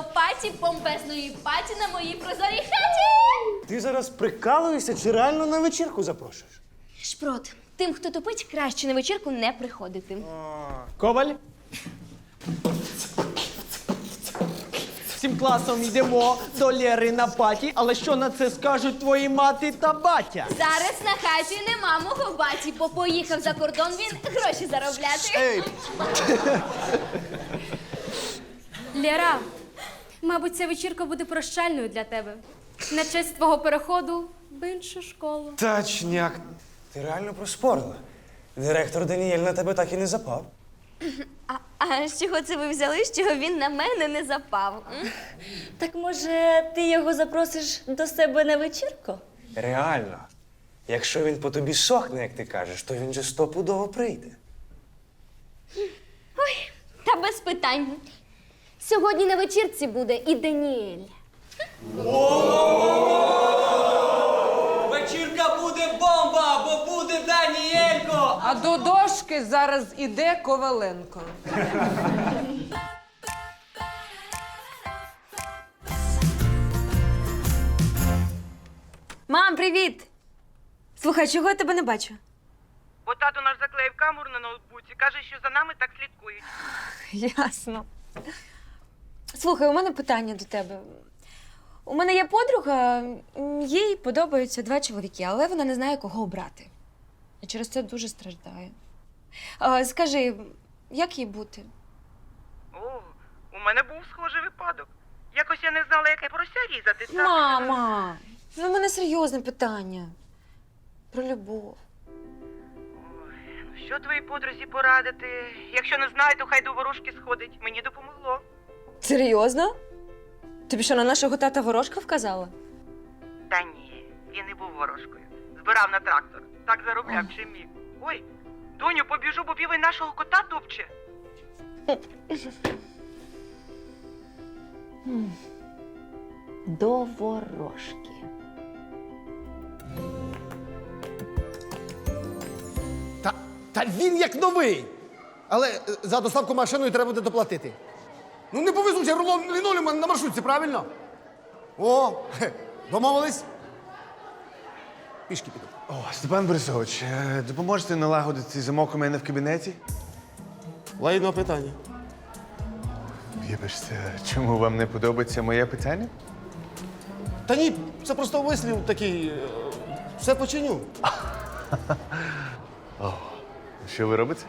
до паті помпезної паті на моїй прозорій хаті. Ти зараз прикалуєшся чи реально на вечірку запрошуєш? Шпрот, тим, хто тупить, краще на вечірку не приходити. Коваль. Всім класом йдемо до Лєри на паті, але що на це скажуть твої мати та батя? Зараз на хаті нема мого баті, бо поїхав за кордон він гроші заробляти. Ей, Лєра, мабуть, ця вечірка буде прощальною для тебе. На честь твого переходу в іншу школу. точняк. Ти реально проспорила. Директор Даніель на тебе так і не запав. А, а з чого це ви взяли, з чого він на мене не запав? м? Так може, ти його запросиш до себе на вечірку? Реально. Якщо він по тобі сохне, як ти кажеш, то він же стопудово прийде. Ой, та без питань. Сьогодні на вечірці буде і Даніель. Вечірка буде бомба, бо буде Даніелько! А до дошки зараз іде Коваленко. Мам, привіт! Слухай, чого я тебе не бачу? Бо тато наш заклеїв камеру на ноутбуці, каже, що за нами так слідкують. Ясно. Слухай, у мене питання до тебе. У мене є подруга, м, їй подобаються два чоловіки, але вона не знає, кого обрати. І через це дуже страждає. А, скажи, як їй бути? О, у мене був схожий випадок. Якось я не знала, яке порося різати. та- Мама! Ну, у мене серйозне питання. Про любов. Ой, ну що твоїй подрузі порадити? Якщо не знає, то хай до ворожки сходить. Мені допомогло. Серйозно? Тобі що на нашого тата ворожка вказала? Та ні, він не був ворожкою. Збирав на трактор. Так заробляв чи міг. Ой, доню, побіжу, бо півень нашого кота топче. До ворожки. Та, та він як новий. Але е, за доставку машиною треба буде доплатити. Ну не повезуть я рулон лінолеума на маршрутці, правильно? О, хе, домовились? Пішки піду. О, Степан Борисович, е, допоможете налагодити цей замок у мене в кабінеті? Лайно питання. Вибачте, чому вам не подобається моє питання? Та ні, це просто вислів такий. е, Все починю. Що ви робите?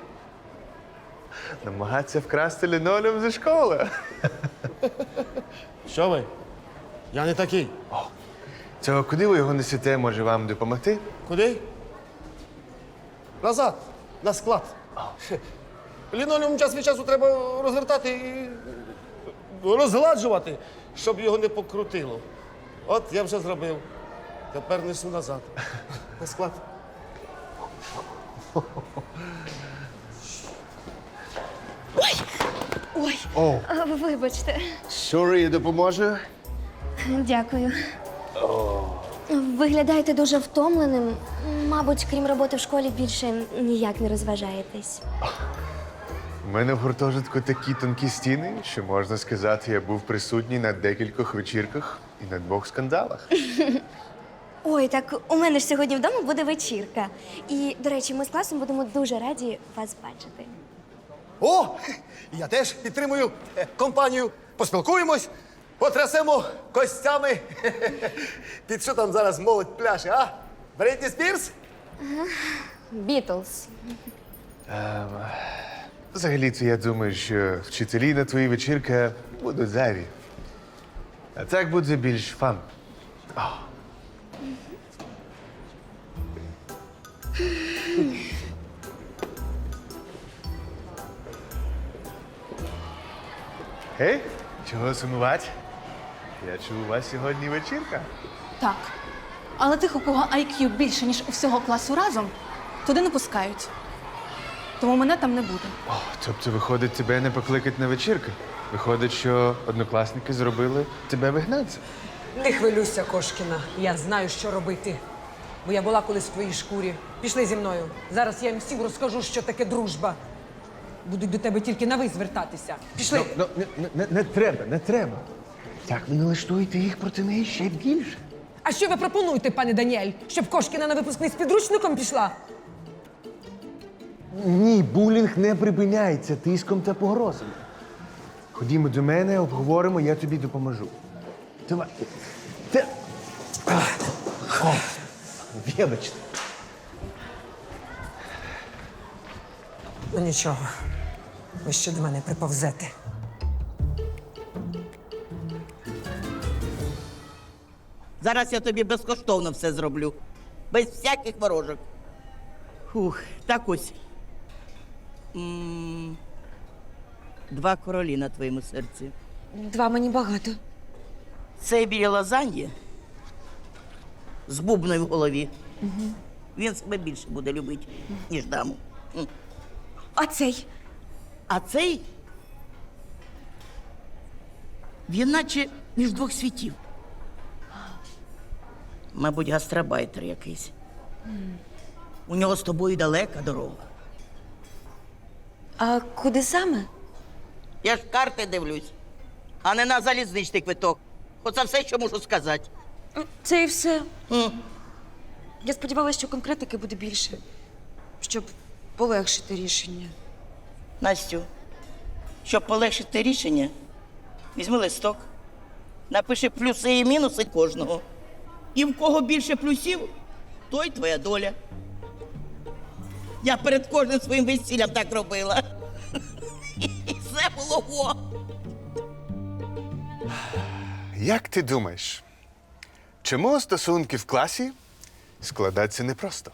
Намагатися вкрасти лінолеум зі школи. Що ви? Я не такий. То куди ви його несете, може вам допомогти? Куди? Назад, на склад. Хе. Лінолеум час від часу треба розвертати і розгладжувати, щоб його не покрутило. От я вже зробив. Тепер несу назад. На склад. О, А, Вибачте, sorry, я допоможу. дякую. Виглядаєте дуже втомленим. Мабуть, крім роботи в школі більше ніяк не розважаєтесь. У мене в гуртожитку такі тонкі стіни, що можна сказати, я був присутній на декількох вечірках і на двох скандалах. Ой, так у мене ж сьогодні вдома буде вечірка. І, до речі, ми з класом будемо дуже раді вас бачити. О! Я теж підтримую е, компанію. Поспілкуємось, потрясемо костями. Під що там зараз молодь пляше, а? Бритні Спірс? Бітлз. Взагалі-то я думаю, що вчителі на твої вечірки будуть зайві. А так буде більш фан. О. Гей, чого сумувати? Я чув, у вас сьогодні вечірка. Так. Але тих, у кого IQ більше, ніж у всього класу разом, туди не пускають. Тому мене там не буде. О, тобто, виходить, тебе не покликать на вечірки. Виходить, що однокласники зробили тебе вигнанцем. Не хвилюйся, Кошкіна. Я знаю, що робити. Бо я була колись в твоїй шкурі. Пішли зі мною. Зараз я їм всім розкажу, що таке дружба. Будуть до тебе тільки на ви звертатися. Пішли. Ну, не, не, не треба, не треба. Так ви налаштуєте їх проти неї ще більше. А що ви пропонуєте, пане Даніель? Щоб Кошкіна на випускний з підручником пішла? Ні, булінг не припиняється тиском та погрозами. Ходімо до мене, обговоримо, я тобі допоможу. Давай. Те... Ах. О, Вибачте. Ну нічого. Ви ще до мене приповзете. Зараз я тобі безкоштовно все зроблю. Без всяких ворожок. Фух, так ось. М, Два королі на твоєму серці. Два мені багато. Цей біля лазаньї з бубною в голові. Він себе більше буде любити, ніж даму. А цей? А цей. Він наче між двох світів. Мабуть, гастробайтер якийсь. У нього з тобою далека дорога. А куди саме? Я ж карти дивлюсь, а не на залізничний квиток. Оце все, що можу сказати. Це і все. М. Я сподівалася, що конкретики буде більше, щоб полегшити рішення. Настю, щоб полегшити рішення, візьми листок, напиши плюси і мінуси кожного. І в кого більше плюсів, той твоя доля. Я перед кожним своїм весіллям так робила. І все було во. Як ти думаєш, чому стосунки в класі складаються непросто?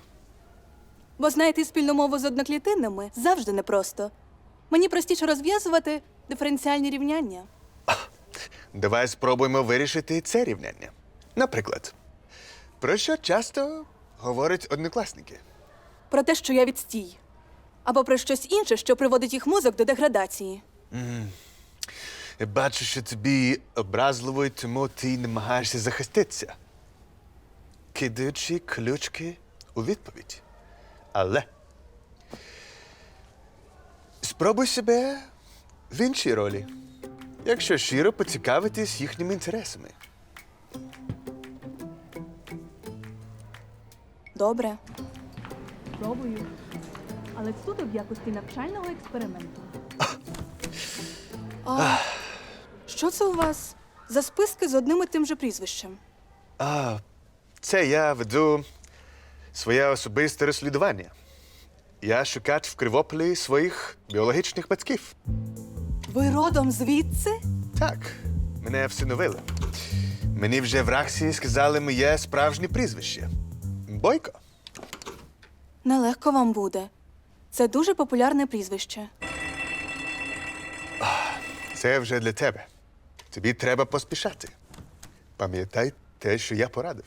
Бо знайти спільну мову з одноклітинними завжди непросто. Мені простіше розв'язувати диференціальні рівняння. Давай спробуємо вирішити це рівняння. Наприклад, про що часто говорять однокласники? Про те, що я відстій. Або про щось інше, що приводить їх мозок до деградації. Я бачу, що тобі образливо, і тому ти намагаєшся захиститися, кидаючи ключки у відповідь. Але спробуй себе в іншій ролі, якщо щиро поцікавитись їхніми інтересами. Добре. Пробую. Але суто в якості навчального експерименту. А, що це у вас за списки з одним і тим же прізвищем? А, це я веду своє особисте розслідування. Я шукач в Кривополі своїх біологічних батьків. Ви родом звідси? Так, мене всиновили. Мені вже в Раксі сказали моє справжнє прізвище. Бойко. Нелегко вам буде. Це дуже популярне прізвище. Це вже для тебе. Тобі треба поспішати. Пам'ятай те, що я порадив.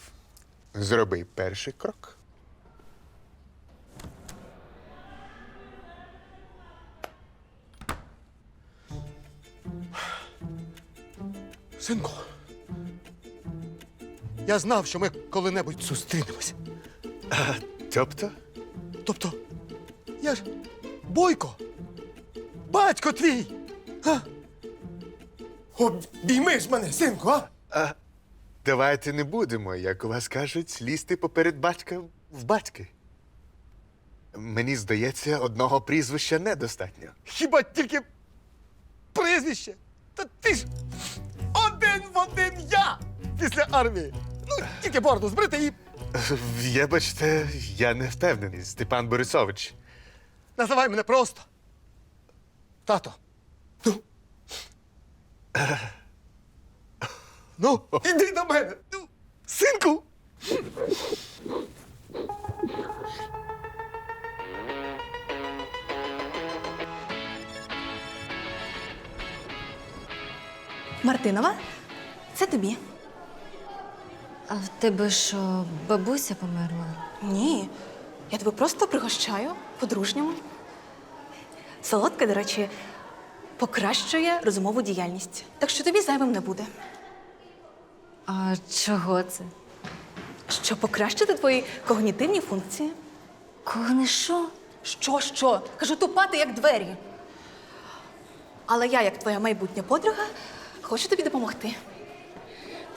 Зроби перший крок. Синку. Я знав, що ми коли-небудь зустрінемось. Тобто, Тобто, я ж Бойко. Батько твій. А? Обійми ж мене, синку, а? давайте не будемо, як у вас кажуть, лізти поперед батька в батьки. Мені здається, одного прізвища недостатньо. Хіба тільки прізвище? Та ти ж один в один я після армії. Ну, тільки бороду збрити і Вибачте, я не впевнений, Степан Борисович. називай мене просто. Тато. Ну. Ну, іди до мене. Ну, синку. Мартинова, це тобі. А в тебе що, бабуся померла? Ні, я тебе просто пригощаю по-дружньому. Солодке, до речі, покращує розумову діяльність. Так що тобі зайвим не буде. А чого це? Щоб покращити твої когнітивні функції. Кого не що? Що, що? Кажу, тупати як двері. Але я, як твоя майбутня подруга, хочу тобі допомогти.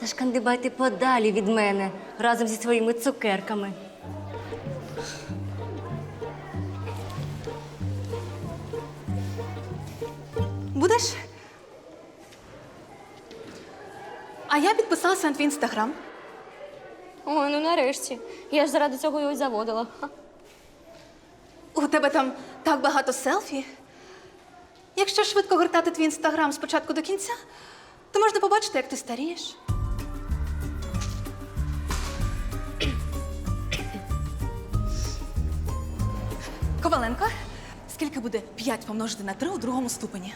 Та ж кандибайте подалі від мене разом зі своїми цукерками. Будеш? А я підписалася на твій інстаграм. Ой, ну нарешті. Я ж заради цього його й заводила. Ха. У тебе там так багато селфі. Якщо швидко гортати твій інстаграм з початку до кінця, то можна побачити, як ти старієш. Коваленко, скільки буде 5 помножити на 3 у другому ступені?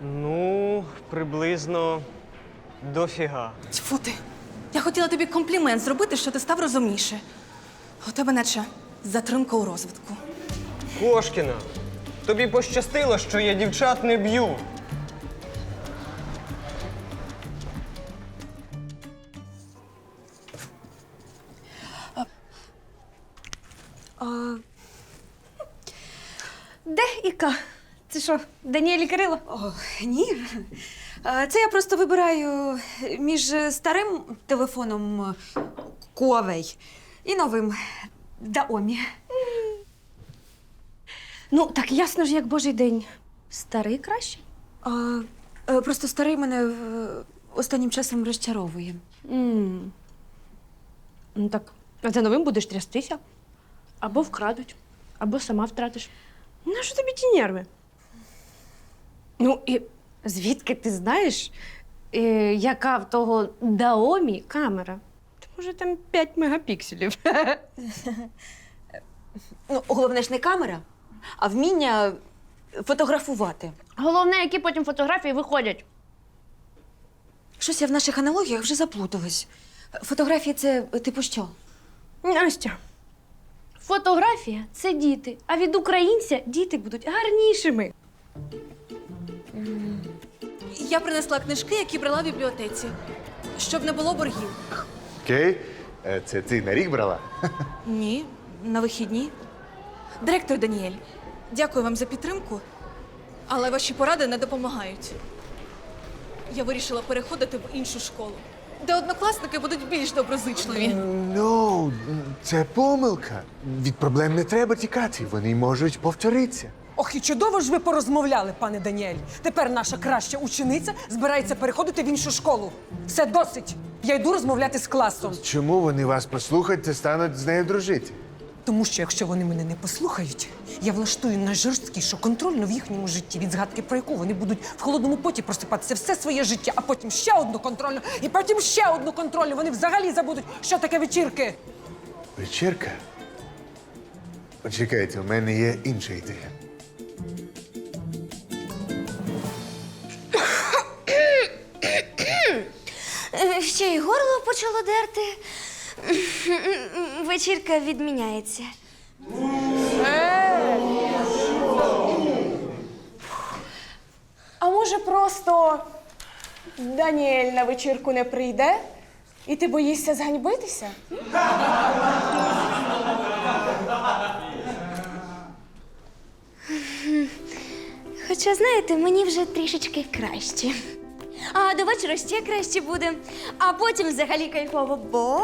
Ну, приблизно дофіга. Тьфу ти. Я хотіла тобі комплімент зробити, що ти став розумніше. У тебе наче затримка у розвитку. Кошкіна, тобі пощастило, що я дівчат не б'ю. Даніель Кирило? О, ні. Е, Це я просто вибираю між старим телефоном Huawei і новим Даомі. Ну, так ясно ж, як божий день. Старий краще. А, е, просто старий мене е, останнім часом розчаровує. м Ну так, а за новим будеш трястися. Або вкрадуть, або сама втратиш. На що тобі ті нерви? Ну і звідки ти знаєш, е, яка в того Даомі камера? Та може там 5 мегапікселів. Ну, головне ж не камера, а вміння фотографувати. Головне, які потім фотографії виходять. Щось я в наших аналогіях вже заплуталась. Фотографії це типу що? Настя, фотографія це діти, а від українця діти будуть гарнішими. Я принесла книжки, які брала в бібліотеці, щоб не було боргів. Окей, Е, це ти на рік брала? Ні, на вихідні. Директор Даніель, дякую вам за підтримку, але ваші поради не допомагають. Я вирішила переходити в іншу школу, де однокласники будуть більш доброзичливі. Ну, це помилка. Від проблем не треба тікати, вони можуть повторитися. Ох, і чудово ж ви порозмовляли, пане Даніель. Тепер наша краща учениця збирається переходити в іншу школу. Все досить. Я йду розмовляти з класом. Чому вони вас послухають та стануть з нею дружити? Тому що якщо вони мене не послухають, я влаштую найжорсткішу контрольну в їхньому житті, від згадки про яку вони будуть в холодному поті просипатися все своє життя, а потім ще одну контрольну, і потім ще одну контрольну. Вони взагалі забудуть, що таке вечірки. Вечірка? Почекайте, у мене є інша ідея. Ще й горло почало дерти. Вечірка відміняється. А може просто Даніель на вечірку не прийде, і ти боїшся зганьбитися? Хоча, знаєте, мені вже трішечки краще. А до вечора ще краще буде. А потім взагалі кайфово, бо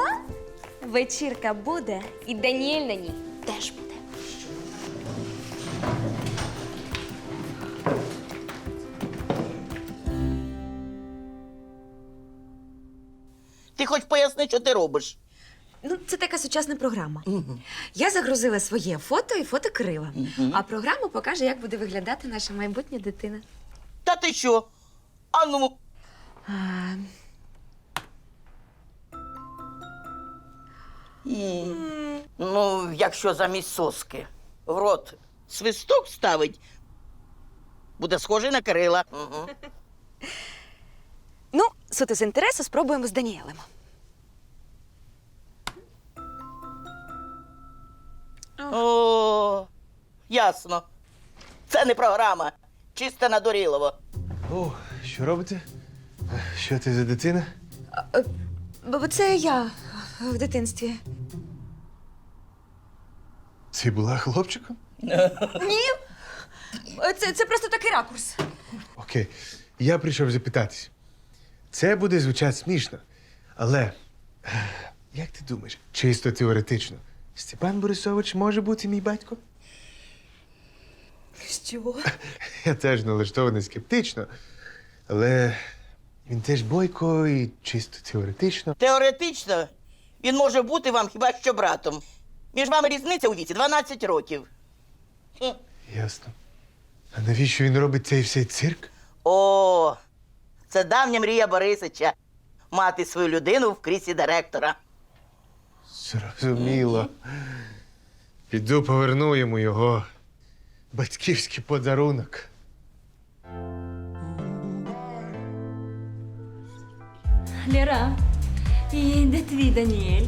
вечірка буде, і Даніель на ній теж буде. Ти хоч поясни, що ти робиш. Ну, це така сучасна програма. Я загрузила своє фото і фото Кирила. А програма покаже, як буде виглядати наша майбутня дитина. Та ти що? А ну, А, ну, якщо замість соски в рот свисток ставить, буде схожий на Кирила. Угу. ну, суто з інтересу спробуємо з Даніелем. О, ясно. Це не програма. Чисте надорілово. О, що робите? Що ти за дитина? Бо це я в дитинстві. Ти була хлопчиком? Ні. Це, це просто такий ракурс. Окей, я прийшов запитатись. Це буде звучати смішно, але як ти думаєш, чисто теоретично, Степан Борисович може бути мій батько? Що? Я теж налаштований скептично, але він теж бойко і чисто теоретично. Теоретично він може бути вам хіба що братом. Між вами різниця у віці 12 років. Хм. Ясно. А навіщо він робить цей всей цирк? О, це давня мрія Борисича мати свою людину в кріслі директора. Зрозуміло. Піду поверну йому його батьківський подарунок. Лера, і де твій Даніель?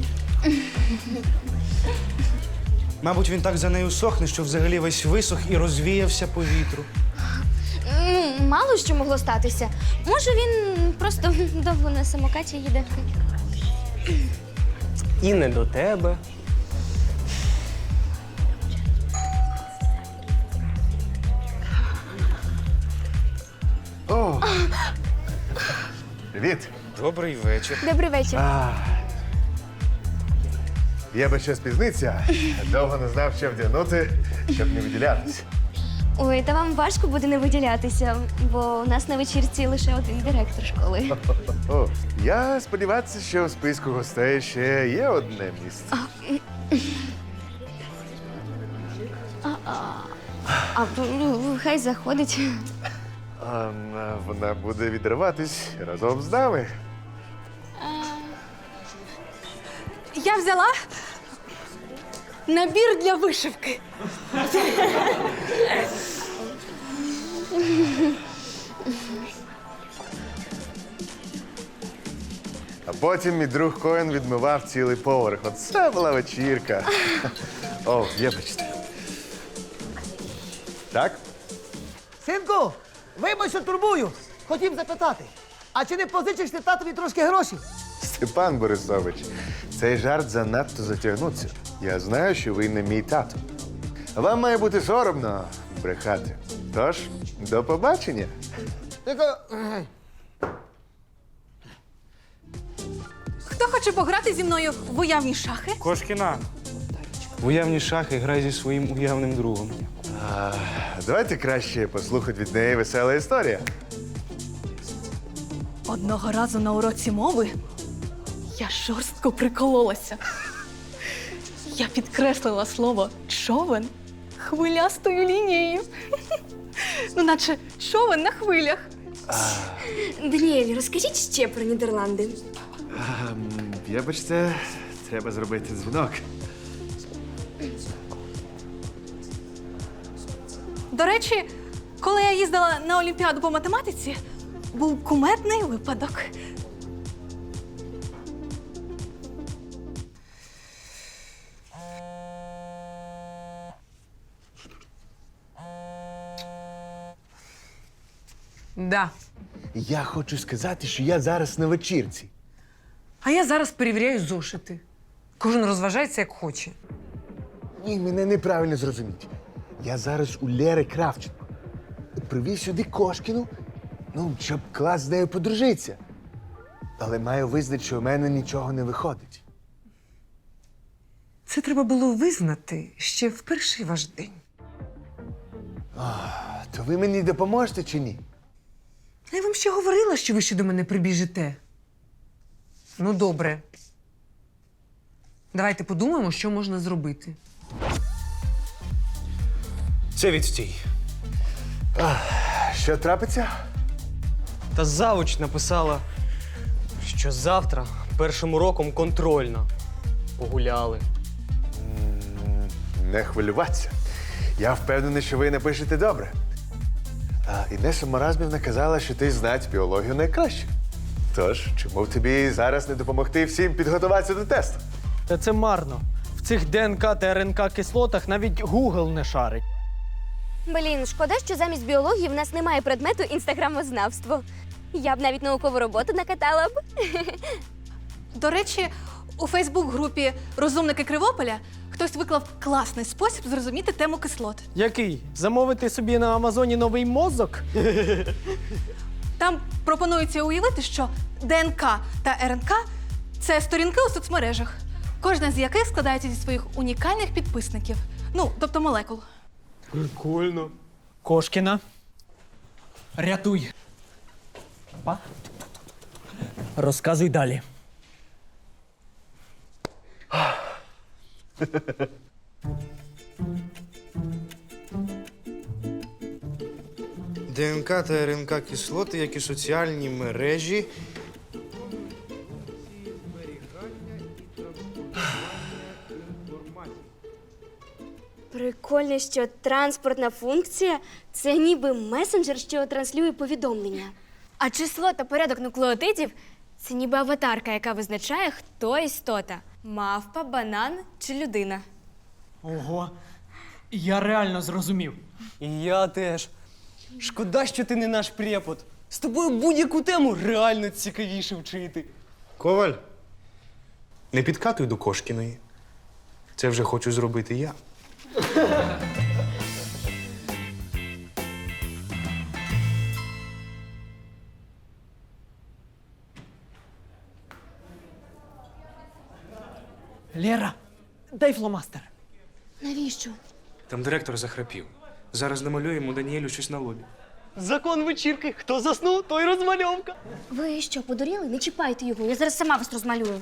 Мабуть, він так за нею сохне, що взагалі весь висох і розвіявся по вітру. Ну, мало що могло статися. Може, він просто довго на самокаті їде. І не до тебе. О! Привіт! Добрий вечір. Добрий вечір. Я би ще спізниться, довго не знав, що вдягнути, щоб не виділятися. Ой, та вам важко буде не виділятися, бо у нас на вечірці лише один директор школи. О, я сподіваюся, що в списку гостей ще є одне місце. А ну, хай заходить. А, вона буде відриватись разом з нами. Я взяла набір для вишивки. А потім мій друг Коен відмивав цілий поверх. Оце була вечірка. О, вибачте. Так? Синку, вибач, що турбую. Хотів запитати. А чи не позичиш ти татові трошки грошей? Степан Борисович, цей жарт занадто затягнувся. Я знаю, що ви не мій тато. Вам має бути соромно брехати. Тож, до побачення. Тільки, Хто хоче пограти зі мною в уявні шахи? Кошкіна. В уявні шахи грай зі своїм уявним другом. А, давайте краще послухати від неї весела історія. Одного разу на уроці мови я жорстко прикололася. Я підкреслила слово човен хвилястою лінією. Ну, наче човен на хвилях. Даніель, розкажіть ще про Нідерланди. А, м, Вибачте, треба зробити дзвінок. До речі, коли я їздила на Олімпіаду по математиці, був кумедний випадок. Да. Я хочу сказати, що я зараз на вечірці. А я зараз перевіряю зошити. Кожен розважається як хоче. Ні, мене неправильно зрозуміть. Я зараз у Лєри Кравченко. Привів сюди Кошкіну, ну, щоб клас з нею подружитися. Але маю визнати, що у мене нічого не виходить. Це треба було визнати ще в перший ваш день. То ви мені допоможете чи ні? Я вам ще говорила, що ви ще до мене прибіжите. Ну, добре. Давайте подумаємо, що можна зробити. Це відстій. Що трапиться? Та завуч написала, що завтра першим уроком контрольна. Погуляли. Не хвилюватися. Я впевнений, що ви напишете добре. А Інеса Моразмівна казала, що ти знаєш біологію найкраще. Тож, чому б тобі зараз не допомогти всім підготуватися до тесту? Та це марно. В цих ДНК та РНК кислотах навіть Google не шарить. Блін, шкода, що замість біології в нас немає предмету інстаграмознавство. Я б навіть наукову роботу накатала б. До речі, у Фейсбук-групі Розумники Кривополя Хтось виклав класний спосіб зрозуміти тему кислот. Який? Замовити собі на Амазоні новий мозок? Там пропонується уявити, що ДНК та РНК це сторінки у соцмережах, кожна з яких складається зі своїх унікальних підписників. Ну, тобто молекул. Прикольно. Кошкіна. Рятуй. Па. Розказуй далі. ДНК та РНК кислоти, як і соціальні мережі. Прикольно, що транспортна функція це ніби месенджер, що транслює повідомлення. А число та порядок нуклеотидів це ніби аватарка, яка визначає, хто істота мавпа, банан чи людина. Ого. Я реально зрозумів. І я теж. Шкода, що ти не наш препод. З тобою будь-яку тему реально цікавіше вчити. Коваль. Не підкатуй до Кошкіної. Це вже хочу зробити я. Лера, дай фломастер. Навіщо? Там директор захрапів. Зараз намалюємо Даніелю щось на лобі. Закон вечірки. Хто заснув, той розмальовка. Ви що, подуріли? Не чіпайте його, я зараз сама вас розмалюю.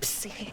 Психи.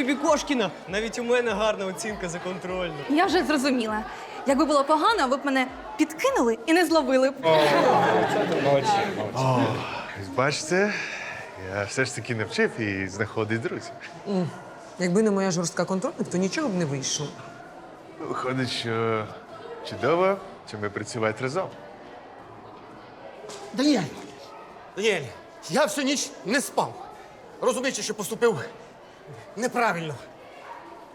Тобі, Кошкіна. Навіть у мене гарна оцінка за контрольну. Я вже зрозуміла. Якби було погано, ви б мене підкинули і не зловили б. Бачите, я все ж таки навчив і знаходить друзів. Якби не моя жорстка контрольна, то нічого б не вийшло. Виходить, що чудово, що ми працювати разом. Даніель! Даніель, я всю ніч не спав. Розуміючи, що поступив неправильно.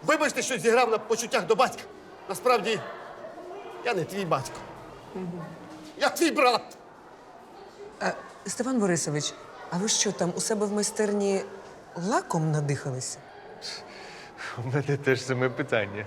Вибачте, що зіграв на почуттях до батька. Насправді, я не твій батько. Я твій брат. Е, Степан Борисович, а ви що там у себе в майстерні лаком надихалися? У мене теж саме питання.